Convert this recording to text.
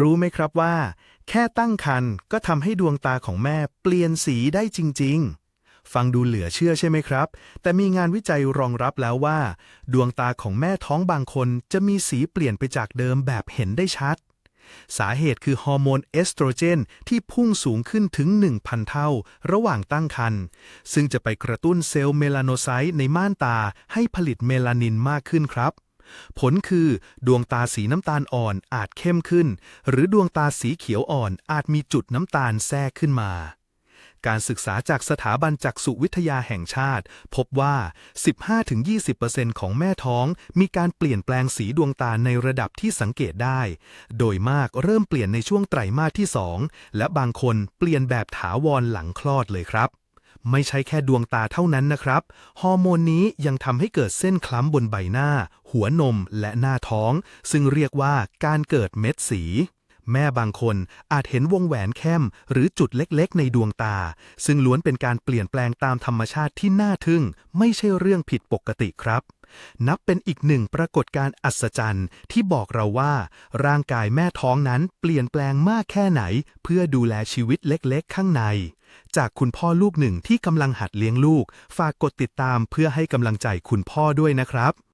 รู้ไหมครับว่า แค่ตั้งครรภ์ก็ทำให้ดวงตาของแม่เปลี่ยนสีได้จริง ๆ ฟังดูเหลือเชื่อใช่ไหมครับ แต่มีงานวิจัยรองรับแล้วว่า ดวงตาของแม่ท้องบางคนจะมีสีเปลี่ยนไปจากเดิมแบบเห็นได้ชัด สาเหตุคือฮอร์โมนเอสโตรเจนที่พุ่งสูงขึ้นถึง 1,000 เท่า ระหว่างตั้งครรภ์ซึ่งจะไปกระตุ้นเซลล์เมลาโนไซต์ในม่านตาให้ผลิตเมลานินมากขึ้นครับ ผลคือ ดวงตาสีน้ำตาลอ่อนอาจเข้มขึ้น หรือดวงตาสีเขียวอ่อนอาจมีจุดน้ำตาลแทรกขึ้นมาการศึกษาจากสถาบันจักษุวิทยาแห่งชาติ พบว่า 15-20%ของแม่ท้องมีการเปลี่ยนแปลงสีดวงตาในระดับที่สังเกตได้ โดยมากเริ่มเปลี่ยนในช่วงไตรมาสที่ 2 และบางคนเปลี่ยนแบบถาวรหลังคลอดเลยครับ ไม่ใช่แค่ดวงตาเท่านั้นนะครับ ฮอร์โมนนี้ยังทำให้เกิดเส้นคล้ำบนใบหน้า หัวนมและหน้าท้อง ซึ่งเรียกว่าการเกิดเม็ดสี แม่บางคนอาจเห็นวงแหวนเข้ม หรือจุดเล็กๆ ในดวงตา ซึ่งล้วนเป็นการเปลี่ยนแปลงตามธรรมชาติที่น่าทึ่ง ไม่ใช่เรื่องผิดปกติครับ นับเป็นอีกหนึ่งปรากฏการณ์อัศจรรย์ที่บอกเราว่า ร่างกายแม่ท้องนั้นเปลี่ยนแปลงมากแค่ไหน เพื่อดูแลชีวิตเล็กๆ ข้างใน จากคุณพ่อลูกหนึ่งที่กำลังหัดเลี้ยงลูก ฝากกดติดตามเพื่อให้กำลังใจคุณพ่อด้วยนะครับ